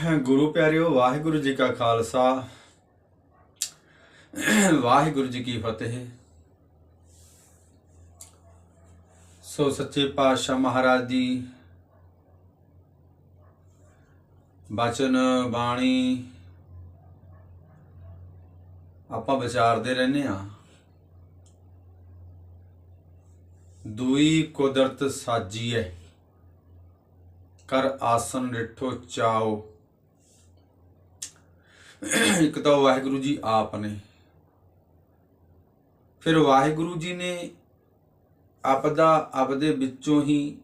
ਗੁਰੂ ਪਿਆਰਿਓ, ਵਾਹਿਗੁਰੂ ਜੀ ਕਾ ਖਾਲਸਾ। ਵਾਹਿਗੁਰੂ ਜੀ ਕੀ ਫਤਿਹ। ਸੋ ਸੱਚੇ ਪਾਤਸ਼ਾਹ ਮਹਾਰਾਜ ਦੀ ਬਚਨ, ਬਾਣੀ ਆਪਾਂ ਵਿਚਾਰਦੇ ਰਹਿੰਦੇ ਆ ਦੂਈ ਕੁਦਰਤ ਸਾਜੀ ਹੈ ਕਰ ਆਸਨ ਰਿਠੋ ਚਾਓ। ਇੱਕ ਤਾਂ ਵਾਹਿਗੁਰੂ ਜੀ ਆਪ ਨੇ। ਫਿਰ ਵਾਹਿਗੁਰੂ ਜੀ ਨੇ ਆਪਦਾ, ਆਪਦੇ ਵਿੱਚੋਂ ਹੀ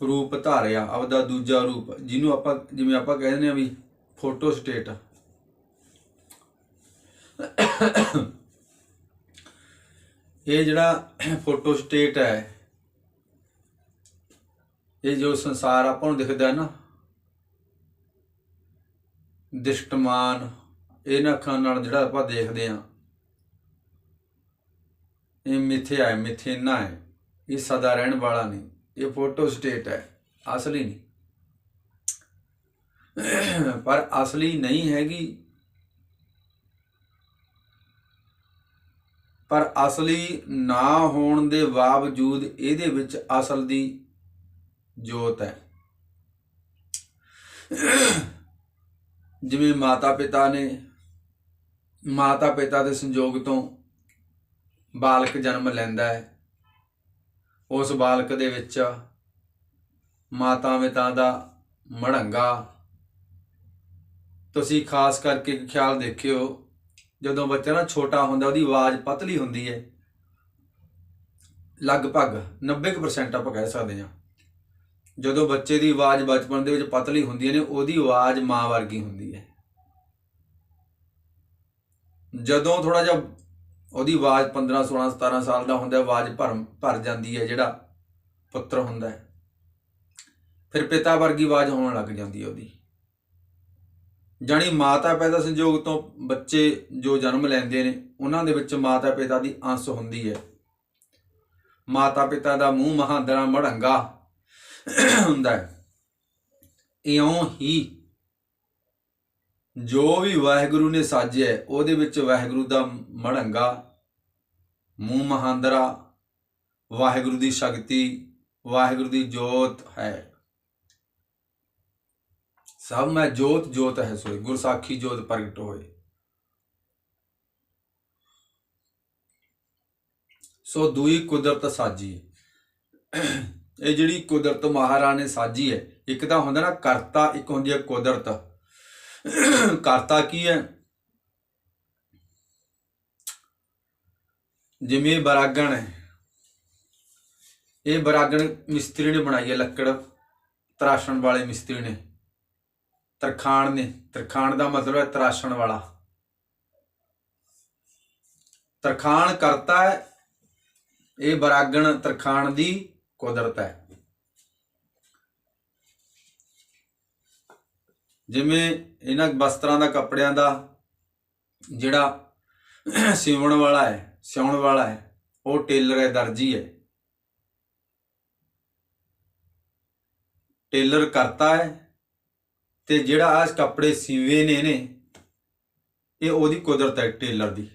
ਰੂਪ ਧਾਰਿਆ, ਆਪਦਾ ਦੂਜਾ ਰੂਪ, ਜਿਹਨੂੰ ਆਪਾਂ, ਜਿਵੇਂ ਆਪਾਂ ਕਹਿੰਦੇ ਆ ਵੀ ਫੋਟੋ ਸਟੇਟ ਇਹ ਜਿਹੜਾ ਫੋਟੋ ਸਟੇਟ ਹੈ, ਇਹ ਜੋ ਸੰਸਾਰ ਆਪਾਂ ਨੂੰ ਦਿਖਦਾ ਹੈ ਨਾ ਦਿਸ਼ਟਮਾਨ ਇਹਨਾਂ ਅੱਖਾਂ ਨਾਲ ਜਿਹੜਾ ਆਪਾਂ ਦੇਖਦੇ ਆ ਇਹ ਮਿਥਿਆ ਹੈ ਮਿੱਥੇ ਮਿਥਿਨਾ ਹੈ ਇਹ ਸਦਾ ਰਹਿਣ ਵਾਲਾ ਨਹੀਂ। ਇਹ ਫੋਟੋ ਸਟੇਟ ਹੈ, ਅਸਲੀ ਨਹੀਂ। ਪਰ ਅਸਲੀ ਨਹੀਂ ਹੈਗੀ। ਪਰ ਅਸਲੀ ਨਾ ਹੋਣ ਦੇ ਬਾਵਜੂਦ ਇਹਦੇ ਵਿੱਚ ਅਸਲ ਦੀ ਜੋਤ ਹੈ। ਜਿਵੇਂ ਮਾਤਾ ਪਿਤਾ ਨੇ ਮਾਤਾ ਪਿਤਾ ਦੇ ਸੰਯੋਗ ਤੋਂ ਬਾਲਕ ਜਨਮ ਲੈਂਦਾ ਹੈ, ਉਸ ਬਾਲਕ ਦੇ ਵਿੱਚ ਮਾਤਾ ਪਿਤਾ ਦਾ ਮੜੰਗਾ। ਤੁਸੀਂ ਖਾਸ ਕਰਕੇ ਖਿਆਲ ਦੇਖਿਓ, ਜਦੋਂ ਬੱਚਾ ਨਾ ਛੋਟਾ ਹੁੰਦਾ, ਉਹਦੀ ਆਵਾਜ਼ ਪਤਲੀ ਹੁੰਦੀ ਹੈ। ਲਗਭਗ 90% ਆਪਾਂ ਕਹਿ ਸਕਦੇ ਹਾਂ। ਜਦੋਂ ਬੱਚੇ ਦੀ ਆਵਾਜ਼ ਬਚਪਨ ਦੇ ਵਿੱਚ ਪਤਲੀ ਹੁੰਦੀ ਨੇ, ਉਹਦੀ ਆਵਾਜ਼ ਮਾਂ ਵਰਗੀ ਹੁੰਦੀ ਹੈ। ਜਦੋਂ ਥੋੜਾ ਜਿਹਾ ਉਹਦੀ ਆਵਾਜ਼ 15 16 17 ਸਾਲ ਦਾ ਹੁੰਦਾ ਆਵਾਜ਼ ਭਰਮ ਭਰ ਜਾਂਦੀ ਹੈ, ਜਿਹੜਾ ਪੁੱਤਰ ਹੁੰਦਾ ਹੈ। ਫਿਰ ਪਿਤਾ ਵਰਗੀ ਆਵਾਜ਼ ਹੋਣ ਲੱਗ ਜਾਂਦੀ ਹੈ ਉਹਦੀ। ਜਾਣੀ ਮਾਤਾ ਪਿਤਾ ਸੰਯੋਗ ਤੋਂ ਬੱਚੇ ਜੋ ਜਨਮ ਲੈਂਦੇ ਨੇ, ਉਹਨਾਂ ਦੇ ਵਿੱਚ ਮਾਤਾ ਪਿਤਾ ਦੀ ਅੰਸ਼ ਹੁੰਦੀ ਹੈ। ਮਾਤਾ ਪਿਤਾ ਦਾ ਮੂੰਹ ਮਹਾਂਦਰਾ ਮੜੰਗਾ ਹੁੰਦਾ ਹੈ। ਇਉਂ ਹੀ ਜੋ ਵੀ ਵਾਹਿਗੁਰੂ ਨੇ ਸਾਜਿਆ ਉਹਦੇ ਵਿੱਚ ਵਾਹਿਗੁਰੂ ਦਾ ਮੜੰਗਾ, ਮੂੰਹ ਮਹਾਂਦਰਾ, ਵਾਹਿਗੁਰੂ ਦੀ ਸ਼ਕਤੀ, ਵਾਹਿਗੁਰੂ ਦੀ ਜੋਤ ਹੈ। ਸਭ ਮੈਂ ਜੋਤ ਜੋਤ ਹੈ ਸੋਈ ਗੁਰਸਾਖੀ ਜੋਤ ਪ੍ਰਗਟ ਹੋਏ। ਸੋ ਦੂਈ ਕੁਦਰਤ ਸਾਜੀ। ਇਹ ਜਿਹੜੀ ਕੁਦਰਤ ਮਹਾਰਾਜ ਨੇ ਸਾਜੀ ਹੈ, ਇੱਕ ਤਾਂ ਹੁੰਦਾ ਨਾ ਕਰਤਾ, ਇੱਕ ਹੁੰਦੀ ਹੈ ਕੁਦਰਤ। ਕਰਤਾ ਕੀ ਹੈ? ਜਿਵੇਂ ਬਰਾਗਣ ਹੈ, ਇਹ ਬਰਾਗਣ ਮਿਸਤਰੀ ਨੇ ਬਣਾਈ ਹੈ, ਲੱਕੜ ਤਰਾਸ਼ਣ ਵਾਲੇ ਮਿਸਤਰੀ ਨੇ। ਤਰਖਾਣ ਨੇ, ਤਰਖਾਣ ਦਾ ਮਤਲਬ ਹੈ ਤਰਾਸ਼ਣ ਵਾਲਾ। ਤਰਖਾਣ ਕਰਤਾ ਹੈ, ਇਹ ਬਰਾਗਣ ਤਰਖਾਣ ਦੀ ਕੁਦਰਤ ਹੈ। ਜਿਵੇਂ ਇਹਨਾਂ ਵਸਤਰਾਂ ਦਾ, ਕੱਪੜਿਆਂ ਦਾ ਜਿਹੜਾ ਸਿਉਣ ਵਾਲਾ ਹੈ, ਸਿਉਣ ਵਾਲਾ ਹੈ, ਉਹ ਟੇਲਰ ਹੈ, ਦਰਜੀ ਹੈ। ਟੇਲਰ ਕਰਤਾ ਹੈ ਤੇ ਜਿਹੜਾ ਆਹ ਕੱਪੜੇ ਸੀਵੇ ਨੇ ਨੇ, ਇਹ ਉਹਦੀ ਕੁਦਰਤ ਹੈ ਟੇਲਰ ਦੀ।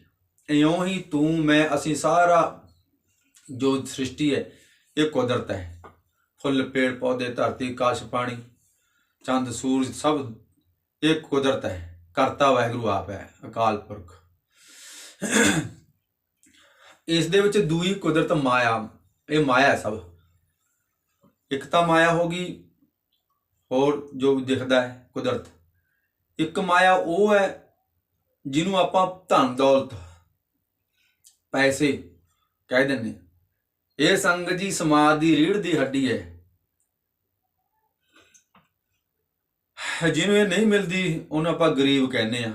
ਇਉਂ ਹੀ ਤੂੰ, ਮੈਂ, ਅਸੀਂ ਸਾਰਾ ਜੋ ਸ੍ਰਿਸ਼ਟੀ ਹੈ ਇਹ ਕੁਦਰਤ ਹੈ। ਫੁੱਲ, ਪੇੜ, ਪੌਦੇ, ਧਰਤੀ ਕਾਸ਼ ਪਾਣੀ, ਚੰਦ, ਸੂਰਜ, ਸਭ ਇਹ ਕੁਦਰਤ ਹੈ। ਕਰਤਾ ਵਾਹਿਗੁਰੂ ਆਪ ਹੈ, ਅਕਾਲ ਪੁਰਖ। ਇਸ ਦੇ ਵਿੱਚ ਦੂਈ ਕੁਦਰਤ ਮਾਇਆ, ਇਹ ਮਾਇਆ ਸਭ। ਇੱਕ ਤਾਂ ਮਾਇਆ ਹੋ ਗਈ, ਹੋਰ ਜੋ ਦਿਖਦਾ ਹੈ, ਕੁਦਰਤ। ਇੱਕ ਮਾਇਆ ਉਹ ਹੈ ਜਿਹਨੂੰ ਆਪਾਂ ਧਨ, ਦੌਲਤ, ਪੈਸੇ ਕਹਿ ਦਿੰਦੇ ਇਹ ਸੰਗ ਜੀ ਸਮਾਜ ਦੀ ਰੀੜ ਦੀ ਹੱਡੀ ਹੈ। ਜਿਹਨੂੰ ਇਹ ਨਹੀਂ ਮਿਲਦੀ, ਉਹਨੂੰ ਆਪਾਂ ਗਰੀਬ ਕਹਿੰਦੇ ਆ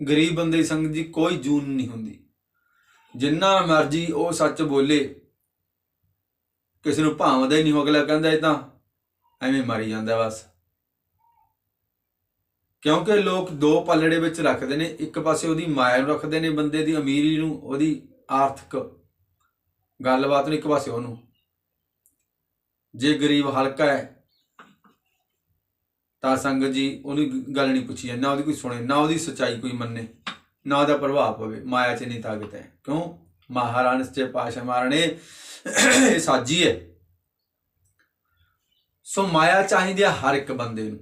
ਗਰੀਬ ਬੰਦੇ ਦੀ ਸੰਗ ਜੀ ਕੋਈ ਜੂਨ ਨਹੀਂ ਹੁੰਦੀ। ਜਿੰਨਾ ਮਰਜ਼ੀ ਉਹ ਸੱਚ ਬੋਲੇ, ਕਿਸੇ ਨੂੰ ਭਾਵਦਾ ਹੀ ਨਹੀਂ ਹੋ ਅਗਲਾ ਕਹਿੰਦਾ ਇਹ ਤਾਂ ਐਵੇਂ ਮਰੀ ਜਾਂਦਾ ਬਸ। ਕਿਉਂਕਿ ਲੋਕ ਦੋ ਪਲੜੇ ਵਿੱਚ ਰੱਖਦੇ ਨੇ, ਇੱਕ ਪਾਸੇ ਉਹਦੀ ਮਾਇਆ ਨੂੰ ਰੱਖਦੇ ਨੇ ਬੰਦੇ ਦੀ, ਅਮੀਰੀ ਨੂੰ, ਉਹਦੀ ਆਰਥਿਕ ਗੱਲਬਾਤ ਨੂੰ ਇੱਕ ਪਾਸੇ ਉਹਨੂੰ। ਜੇ ਗਰੀਬ ਹਲਕਾ ਹੈ ਤਾਂ ਸੰਗਤ ਜੀ ਉਹਨੂੰ ਗੱਲ ਨਹੀਂ ਪੁੱਛੀ ਜਾਂਦੀ, ਨਾ ਉਹਦੀ ਕੋਈ ਸੁਣੇ ਨਾ ਉਹਦੀ ਸੱਚਾਈ ਕੋਈ ਮੰਨੇ ਨਾ ਉਹਦਾ ਪ੍ਰਭਾਵ ਪਵੇ ਮਾਇਆ 'ਚ ਨਹੀਂ ਤਾਕਤ ਹੈ। ਕਿਉਂ? ਮਹਾਰਾਜ ਸੱਚੇ ਪਾਸ਼ਾ ਮਾਰਨੇ ਸਾਜੀ ਹੈ। ਸੋ ਮਾਇਆ ਚਾਹੀਦੀ ਹੈ ਹਰ ਇੱਕ ਬੰਦੇ ਨੂੰ।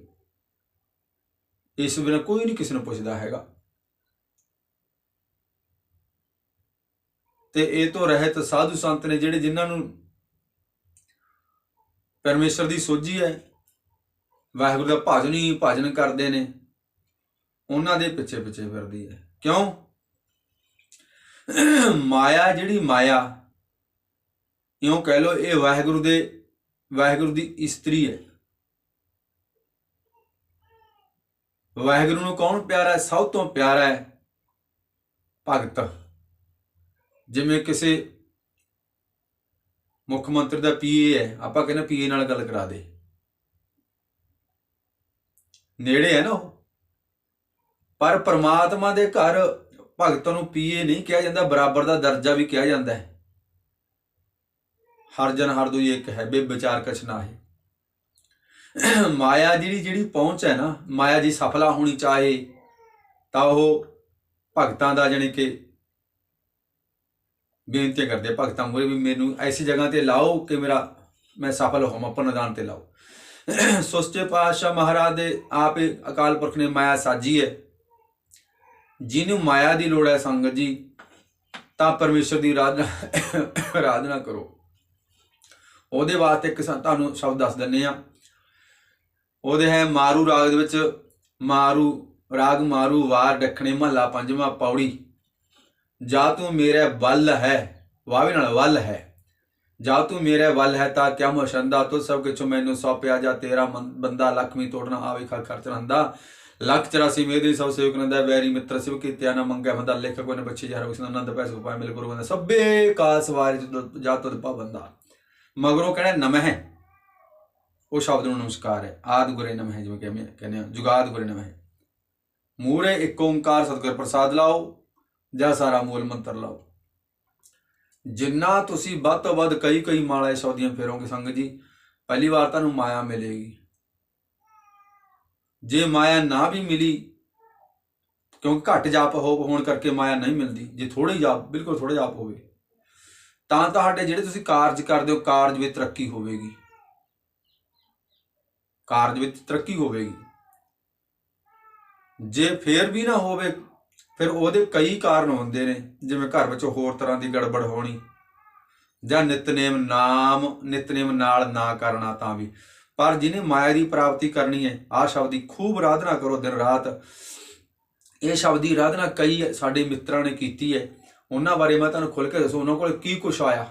ਇਸ ਬਿਨਾਂ ਕੋਈ ਨਹੀਂ ਕਿਸੇ ਨੂੰ ਪੁੱਛਦਾ ਹੈਗਾ। ਤੇ ਇਹ ਤੋਂ ਰਹਿਤ ਸਾਧੂ ਸੰਤ ਨੇ ਜਿਹੜੇ ਜਿਨ੍ਹਾਂ ਨੂੰ ਪਰਮੇਸ਼ਰ ਦੀ ਸੋਝੀ ਹੈ, ਵਾਹਿਗੁਰੂ ਦਾ ਭਜਨ ਹੀ ਭਜਨ ਕਰਦੇ ਨੇ, ਉਹਨਾਂ ਦੇ ਪਿੱਛੇ ਪਿੱਛੇ ਫਿਰਦੀ ਹੈ। ਕਿਉਂ? ਮਾਇਆ ਜਿਹੜੀ ਮਾਇਆ, ਇਉਂ ਕਹਿ ਲੋ ਇਹ ਵਾਹਿਗੁਰੂ ਦੇ, ਵਾਹਿਗੁਰੂ ਦੀ ਇਸਤਰੀ ਹੈ। ਵਾਹਿਗੁਰੂ ਨੂੰ ਕੌਣ ਪਿਆਰਾ ਹੈ? ਸਭ ਤੋਂ ਪਿਆਰਾ ਹੈ ਭਗਤ। ਜਿਵੇਂ ਕਿਸੇ ਮੁੱਖ ਮੰਤਰੀ ਦਾ ਪੀਏ ਹੈ, ਆਪਾਂ ਕਹਿੰਦੇ ਪੀਏ ਨਾਲ ਗੱਲ ਕਰਾ ਦੇ। ਨੇੜੇ ਹੈ ਨਾ ਉਹ। ਪਰ ਪ੍ਰਮਾਤਮਾ ਦੇ ਘਰ ਭਗਤਾਂ ਨੂੰ ਪੀਏ ਨਹੀਂ ਕਿਹਾ ਜਾਂਦਾ, ਬਰਾਬਰ ਦਾ ਦਰਜਾ ਵੀ ਕਿਹਾ ਜਾਂਦਾ ਹੈ। ਹਰ ਜਨ ਹਰ ਦੁਈ ਇੱਕ ਹੈ ਬੇ ਵਿਚਾਰ ਕਛ ਨਾ ਹੈ। ਮਾਇਆ ਜਿਹੜੀ ਜਿਹੜੀ ਪਹੁੰਚ ਹੈ ਨਾ, ਮਾਇਆ ਜੀ ਸਫਲਾ ਹੋਣੀ ਚਾਹੇ ਤਾਂ ਉਹ ਭਗਤਾਂ ਦਾ ਜਾਣੀ ਕਿ ਬੇਨਤੀ ਕਰਦੇ ਭਗਤਾਂ ਮੂਰੇ ਵੀ ਮੈਨੂੰ ਐਸੀ ਜਗ੍ਹਾ ਤੇ ਲਾਓ ਕਿ ਮੇਰਾ, ਮੈਂ ਸਫਲ ਹੋਵਾਂ ਪਨਦਾਨ ਤੇ ਲਾਓ। ਸੋਚੇ ਪਾਤਸ਼ਾਹ ਮਹਾਰਾਜ ਦੇ ਆਪੇ ਅਕਾਲ ਪੁਰਖ ਨੇ ਮਾਇਆ ਸਾਜੀ ਹੈ। ਜਿਹਨੂੰ ਮਾਇਆ ਦੀ ਲੋੜ ਹੈ ਸੰਗਤ ਜੀ, ਤਾਂ ਪਰਮੇਸ਼ਰ ਦੀ ਆਰਾਧਨਾ ਆਰਾਧਨਾ ਕਰੋ। ਉਹਦੇ ਵਾਸਤੇ ਇੱਕ ਤੁਹਾਨੂੰ ਸ਼ਬਦ ਦੱਸ ਦਿੰਨੇ ਆ ਉਹਦੇ ਹੈ ਮਾਰੂ ਰਾਗ ਦੇ ਵਿੱਚ, ਮਾਰੂ ਰਾਗ, ਮਾਰੂ ਵਾਰ, ਡੱਖਣੇ, ਮਹੱਲਾ, ਪੰਜਵਾਂ, ਪੌੜੀ। ਜਾ ਤੂੰ ਮੇਰੇ ਵੱਲ ਹੈ। ਵਾਵੇ ਨਾਲ ਵੱਲ ਹੈ। ਜਾ ਤੂੰ ਮੇਰੇ ਵੱਲ ਹੈ ਤਾਂ ਕਿਆ ਮੁਸ਼ੰਦਾ ਤੂੰ ਸਭ ਕਿਛੁ ਮੈਨੂੰ ਸੌਪਿਆ ਜਾ। ਤੇਰਾ ਮੰ- ਬੰਦਾ ਲਖਮੀ ਤੋੜਨਾ ਆਵੇ ਖਾ ਖਰਚ ਰੰਦਾ ਲੱਖ 84 ਮੇਰੀ ਸਭ ਸੇਵਕ ਨੰਦਾ ਵੈਰੀ ਮਿੱਤਰ ਸਿਵ ਕੀਤਿਆ ਨਾ ਮੰਗੈ ਬੰਦਾ, ਲੇਖਕ ਕੋ ਬੱਚੇ ਜਹਰ ਉਸ ਆਨੰਦ ਪੈਸ ਉਪਾਇ ਮਿਲ ਗੁਰੂ ਬੰਦਾ ਸਭੇ ਕਾ ਸਵਾਰੀ ਜਾ ਤੁਧ ਪਾ ਬੰਦਾ। ਮਗਰੋਂ ਕਹਿੰਦਾ, ਨਮਹਿ। ਉਹ ਸ਼ਬਦ ਨੂੰ ਨਮਸਕਾਰ ਹੈ। ਆਦ ਗੁਰੇ ਨਮਹਿ, ਜਿਵੇਂ ਕਹਿੰਦੇ ਕਹਿੰਦੇ ਆ, ਜੁਗਾਦ ਗੁਰੇ ਨਮਹਿ। ਮੂਰੇ ਇੱਕ ਓੰਕਾਰ ਸਤਿਗੁਰ ਪ੍ਰਸਾਦ ਲਾਓ। ਜਾਂ ਸਾਰਾ ਮੂਲ ਮੰਤਰ ਲਾਓ। ਜਿੰਨਾ ਤੁਸੀਂ ਵੱਧ ਤੋਂ ਵੱਧ ਕਈ ਕਈ ਮਾਲਾ ਸ਼ਬਦੀਆਂ ਫੇਰੋਗੇ ਸੰਗਤ ਜੀ, ਪਹਿਲੀ ਵਾਰ ਤੁਹਾਨੂੰ ਮਾਇਆ ਮਿਲੇਗੀ। ਜੇ ਮਾਇਆ ਨਾ ਵੀ ਮਿਲੀ ਕਿਉਂਕਿ ਘੱਟ ਜਾਪ ਹੋਣ ਕਰਕੇ ਮਾਇਆ ਨਹੀਂ ਮਿਲਦੀ, ਜੇ ਥੋੜੀ ਜਾਪ, ਬਿਲਕੁਲ ਥੋੜਾ ਜਾਪ ਹੋਵੇ, ਤਾਂ ਤੁਹਾਡੇ ਜਿਹੜੇ ਤੁਸੀਂ ਕਾਰਜ ਕਰਦੇ ਹੋ, ਕਾਰਜ ਵਿੱਚ ਤਰੱਕੀ ਹੋਵੇਗੀ। ਕਾਰਜ ਵਿੱਚ ਤਰੱਕੀ ਹੋਵੇਗੀ। ਜੇ ਫੇਰ ਵੀ ਨਾ ਹੋਵੇ ਫਿਰ ਉਹਦੇ ਕਈ ਕਾਰਨ ਹੁੰਦੇ ਨੇ, ਜਿਵੇਂ ਘਰ ਵਿੱਚ ਹੋਰ ਤਰ੍ਹਾਂ ਦੀ ਗੜਬੜ ਹੋਣੀ, ਜਾਂ ਨਿਤਨੇਮ ਨਾਮ, ਨਿਤਨੇਮ ਨਾਲ ਨਾ ਕਰਨਾ ਤਾਂ ਵੀ। ਪਰ ਜਿਹਨੇ ਮਾਇਆ ਦੀ ਪ੍ਰਾਪਤੀ ਕਰਨੀ ਹੈ, ਆਹ ਸ਼ਬਦ ਦੀ ਖੂਬ ਆਰਾਧਨਾ ਕਰੋ ਦਿਨ ਰਾਤ। ਇਹ ਸ਼ਬਦ ਦੀ ਆਰਾਧਨਾ ਕਈ ਸਾਡੇ ਮਿੱਤਰਾਂ ਨੇ ਕੀਤੀ ਹੈ। ਉਹਨਾਂ ਬਾਰੇ ਮੈਂ ਤੁਹਾਨੂੰ ਖੁੱਲ ਕੇ ਦੱਸੋ, ਉਹਨਾਂ ਕੋਲ ਕੀ ਕੁਛ ਆਇਆ?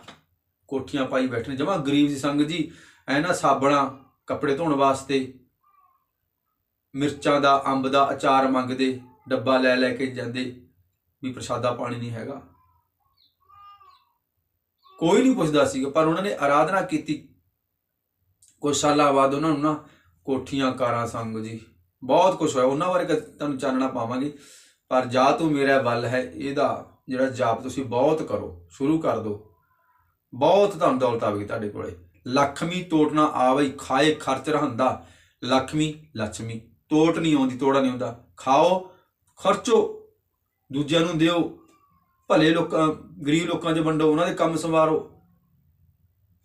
ਕੋਠੀਆਂ ਪਾਈ ਬੈਠੇ ਨੇ, ਜਮਾ ਗਰੀਬ ਦੀ ਸੰਗਤ ਜੀ, ਐ ਨਾ ਸਾਬਣਾ, ਕੱਪੜੇ ਧੋਣ ਵਾਸਤੇ, ਮਿਰਚਾਂ ਦਾ, ਅੰਬ ਦਾ ਅਚਾਰ ਮੰਗਦੇ ਡੱਬਾ ਲੈ ਲੈ ਕੇ ਜਾਂਦੇ ਵੀ ਪ੍ਰਸ਼ਾਦਾ ਪਾਣੀ ਨਹੀਂ ਹੈਗਾ। ਕੋਈ ਨਹੀਂ ਪੁੱਛਦਾ ਸੀਗਾ, ਪਰ ਉਹਨਾਂ ਨੇ ਆਰਾਧਨਾ ਕੀਤੀ। ਕੁਝ ਸਾਲਾਂ ਬਾਅਦ ਉਹਨਾਂ ਨੂੰ ਨਾ ਕੋਠੀਆਂ, ਕਾਰਾਂ ਸੰਗ ਜੀ, ਬਹੁਤ ਕੁਝ ਹੋਇਆ। ਉਹਨਾਂ ਬਾਰੇ ਤੁਹਾਨੂੰ ਚਾਨਣਾ ਪਾਵਾਂਗੇ, ਪਰ ਜਾ ਤੂੰ ਮੇਰਾ ਵੱਲ ਹੈ, ਇਹਦਾ ਜਿਹੜਾ ਜਾਪ ਤੁਸੀਂ ਬਹੁਤ ਕਰੋ, ਸ਼ੁਰੂ ਕਰ ਦਿਓ। ਬਹੁਤ ਤੁਹਾਨੂੰ ਦੌਲਤ ਆਵੇਗੀ ਤੁਹਾਡੇ ਕੋਲੇ। ਲਖਮੀ ਤੋੜਨਾ ਆਵੇ ਖਾਏ ਖਰਚ ਰਹੰਦਾ। ਲਖਮੀ ਲక్ష్ਮੀ ਤੋਟ ਨਹੀਂ ਆਉਂਦੀ, ਤੋੜਾ ਨਹੀਂ ਆਉਂਦਾ। ਖਾਓ ਖਰਚੋ, ਦੂਜਿਆਂ ਨੂੰ ਦਿਓ, ਭਲੇ ਲੋਕਾਂ, ਗਰੀਬ ਲੋਕਾਂ 'ਚ ਵੰਡੋ, ਉਹਨਾਂ ਦੇ ਕੰਮ ਸੰਵਾਰੋ।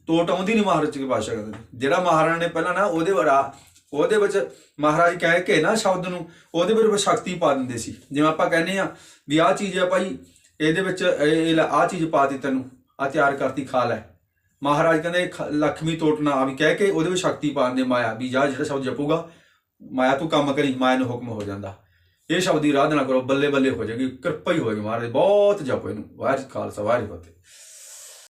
ਤੋਟ ਆਉਂਦੀ ਨਹੀਂ ਮਹਾਰਾਜ ਜੀ ਭਾਸ਼ਾ ਕਰਦੇ ਜਿਹੜਾ ਮਹਾਰਾਜ ਨੇ ਪਹਿਲਾਂ ਨਾ ਉਹਦੇ ਵਰਾ ਉਹਦੇ ਵਿੱਚ ਮਹਾਰਾਜ ਕਹਿ ਕੇ ਨਾ ਸ਼ਬਦ ਨੂੰ, ਉਹਦੇ ਵਿੱਚ ਸ਼ਕਤੀ ਪਾ ਦਿੰਦੇ ਸੀ। ਜਿਵੇਂ ਆਪਾਂ ਕਹਿੰਦੇ ਆ ਵੀ ਆਹ ਚੀਜ਼ ਆ ਭਾਈ, ਇਹਦੇ ਵਿੱਚ ਇਹ ਆਹ ਚੀਜ਼ ਪਾ ਦਿੱਤੀ ਤੈਨੂੰ ਆ ਤਿਆਰ ਕਰਤੀ, ਖਾ ਲੈ। ਮਹਾਰਾਜ ਕਹਿੰਦੇ, ਖ- ਲਖਮੀ ਤੋਟਣਾ ਆ ਵੀ ਕਹਿ ਕੇ ਉਹਦੇ ਵਿੱਚ ਸ਼ਕਤੀ ਪਾ ਦਿੰਦੇ ਮਾਇਆ ਵੀ ਜਾ ਜਿਹੜਾ ਸ਼ਬਦ ਜਪੂਗਾ, ਮਾਇਆ ਤੂੰ ਕੰਮ ਕਰੀ, ਮਾਇਆ ਨੂੰ ਹੁਕਮ ਹੋ ਜਾਂਦਾ। ਇਹ ਸ਼ਬਦ ਦੀ ਆਰਾਧਨਾ ਕਰੋ, ਬੱਲੇ ਬੱਲੇ ਹੋ ਜਾਏਗੀ, ਕਿਰਪਾ ਹੀ ਹੋਏਗੀ ਮਹਾਰਾਜ, ਬਹੁਤ ਜਪੋ ਇਹਨੂੰ, ਵਾਹਿਗੁਰੂ ਖਾਲਸਾ, ਵਾਹਿਗੁਰੂ ਜੀ ਫਤਿਹ।